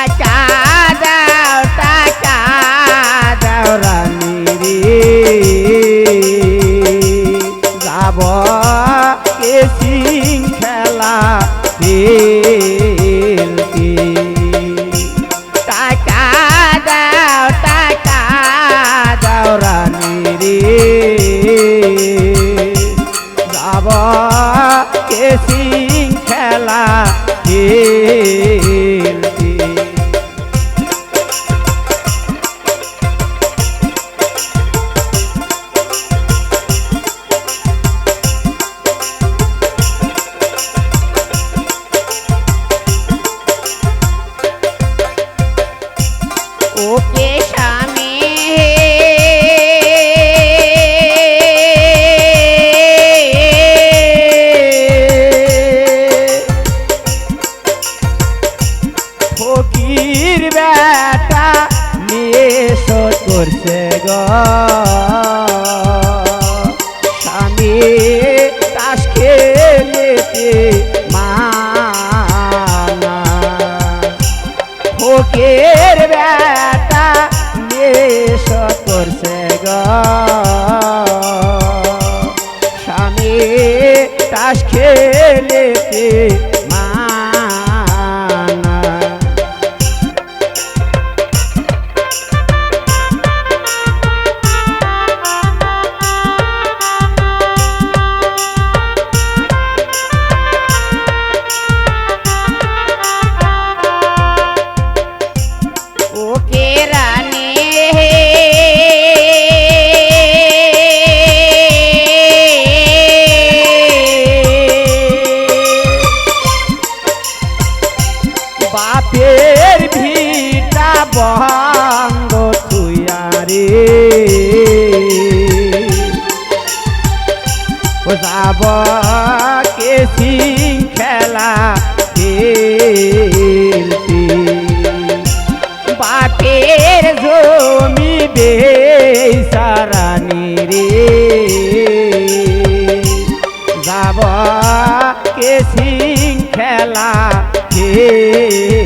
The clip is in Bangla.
টাকা দাও টাকা দাও যাব কেসিং খেলা খেলতে? টাকা দাও টাকা দাও রানী রে। খেলা খেল পীর বেটা নিয়ে শোধ করছে গ। স্বামী তাস খেলেতে মানা। ফোকের বেটা নিয়ে শোধ করছে গ। স্বামী তাস খেলেতে বাপের ভিটা বঙ্গ তুয়ারে ও যাব কে খেলা খেলতে? বাপের জমি বেসারানি রে। যাব কে খেলা খেলতে?